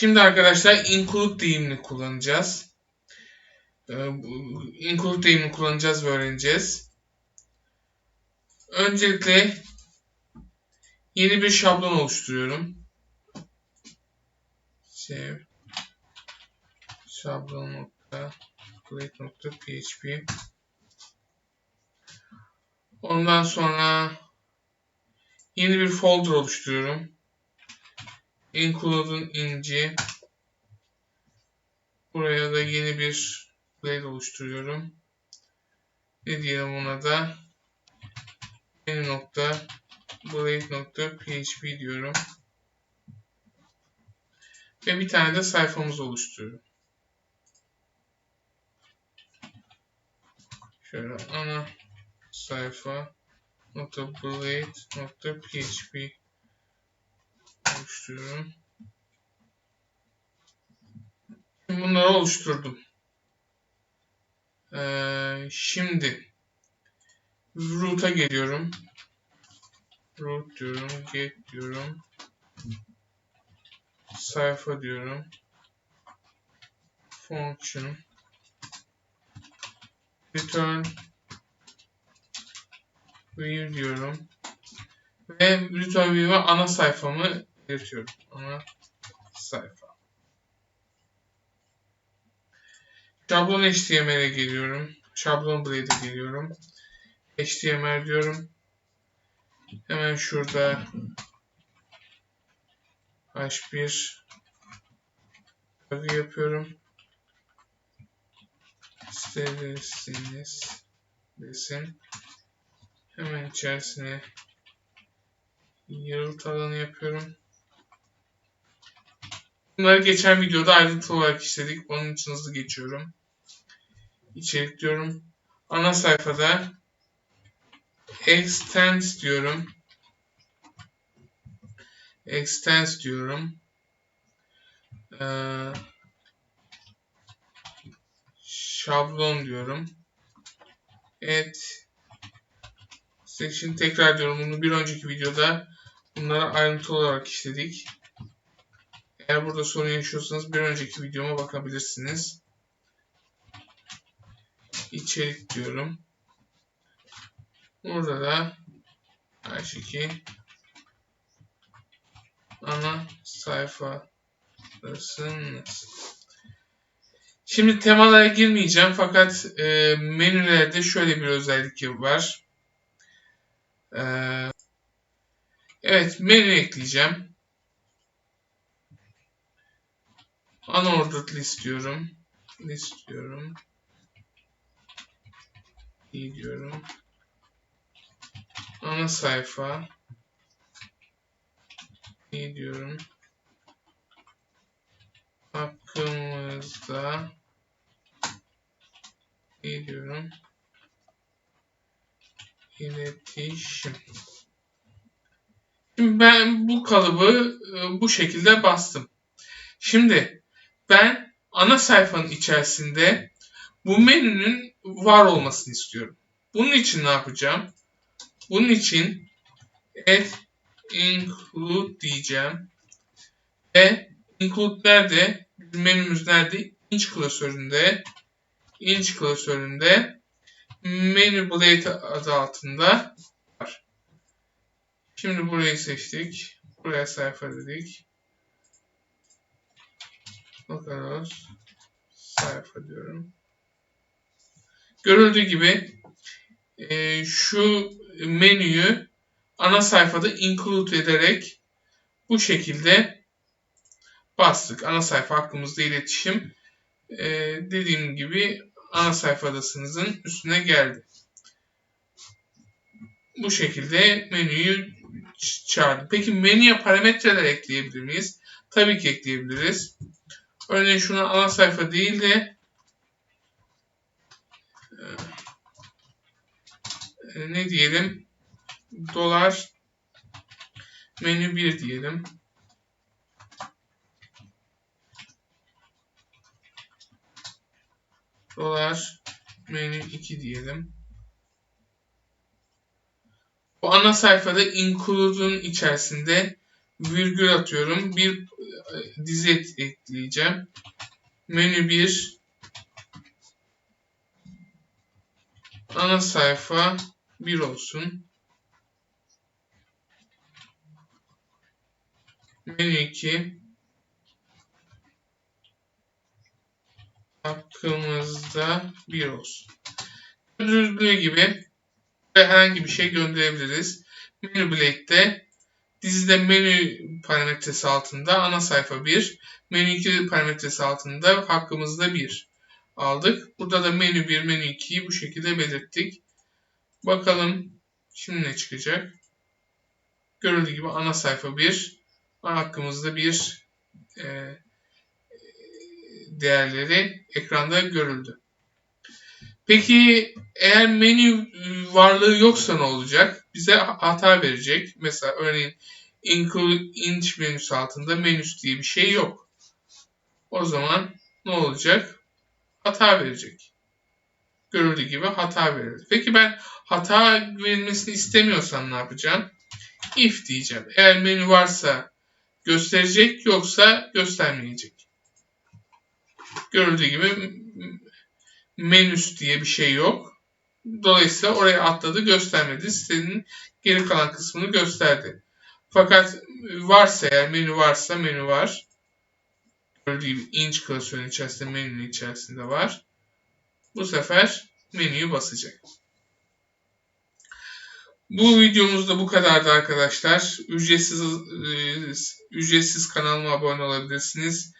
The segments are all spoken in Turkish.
Şimdi arkadaşlar include deyimini kullanacağız. Ee, include deyimini kullanacağız ve öğreneceğiz. Öncelikle yeni bir şablon oluşturuyorum. Save şablon nokta php Ondan sonra yeni bir folder oluşturuyorum. Include'un inci. Buraya da yeni bir blade oluşturuyorum. Ne diyelim ona da? Yeni nokta blade nokta php diyorum. Ve bir tane de sayfamız oluşturuyorum. Şöyle ana sayfa nokta blade nokta php oluşturuyorum. Bunları oluşturdum. Ee, şimdi root'a geliyorum. Root diyorum, get diyorum. Sayfa diyorum. Function return view diyorum. Ve return view'a ana sayfamı iletiyorum. Ana sayfa. Şablon HTML'e geliyorum. Şablon Blade'e geliyorum. HTML diyorum. Hemen şurada H1 tagı yapıyorum. İsterseniz desin. Hemen içerisine yarı alanı yapıyorum. Bunları geçen videoda ayrıntılı olarak işledik. Onun için hızlı geçiyorum. İçerik diyorum. Ana sayfada extends diyorum. Extends diyorum. Ee, şablon diyorum. Add section tekrar diyorum. Bunu bir önceki videoda bunları ayrıntılı olarak işledik. Eğer burada sorun yaşıyorsanız bir önceki videoma bakabilirsiniz. İçerik diyorum. Burada da H2 ana sayfasınız. Şimdi temalara girmeyeceğim fakat e, menülerde şöyle bir özellik var. E, evet menü ekleyeceğim. Unordered list diyorum. List diyorum. İyi diyorum. Ana sayfa. İyi diyorum. Hakkımızda iyi diyorum. İletişim. Şimdi ben bu kalıbı e, bu şekilde bastım. Şimdi ben ana sayfanın içerisinde bu menünün var olmasını istiyorum. Bunun için ne yapacağım? Bunun için add include diyeceğim. Ve include nerede? Menümüz nerede? inch klasöründe. inch klasöründe menü blade adı altında var. Şimdi burayı seçtik. Buraya sayfa dedik. Bakalım. Sayfa diyorum. Görüldüğü gibi e, şu menüyü ana sayfada include ederek bu şekilde bastık. Ana sayfa hakkımızda iletişim e, dediğim gibi ana sayfadasınızın üstüne geldi. Bu şekilde menüyü çağırdı. Peki menüye parametreler ekleyebilir miyiz? Tabii ki ekleyebiliriz. Örneğin şuna ana sayfa değil de e, ne diyelim dolar menü 1 diyelim. Dolar menü 2 diyelim. Bu ana sayfada include'un içerisinde virgül atıyorum. Bir e, dizi ekleyeceğim. Menü 1 ana sayfa 1 olsun. Menü 2 hakkımızda 1 olsun. Gördüğünüz gibi herhangi bir şey gönderebiliriz. Menü Blade'de dizide menü parametresi altında ana sayfa 1, menü 2 parametresi altında hakkımızda 1 aldık. Burada da menü 1, menü 2'yi bu şekilde belirttik. Bakalım şimdi ne çıkacak? Görüldüğü gibi ana sayfa 1, hakkımızda 1 e, değerleri ekranda görüldü. Peki eğer menü varlığı yoksa ne olacak? Bize hata verecek. Mesela örneğin include inch menüsü altında menüs diye bir şey yok. O zaman ne olacak? Hata verecek. Görüldüğü gibi hata verir. Peki ben hata verilmesini istemiyorsam ne yapacağım? If diyeceğim. Eğer menü varsa gösterecek yoksa göstermeyecek. Görüldüğü gibi menüs diye bir şey yok. Dolayısıyla oraya atladı göstermedi. Sitenin geri kalan kısmını gösterdi. Fakat varsa eğer menü varsa menü var. Gördüğü gibi inch klasörün içerisinde menünün içerisinde var. Bu sefer menüyü basacak. Bu videomuzda bu kadardı arkadaşlar. Ücretsiz e, ücretsiz kanalıma abone olabilirsiniz.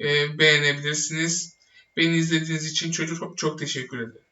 E, beğenebilirsiniz. Beni izlediğiniz için çok çok teşekkür ederim.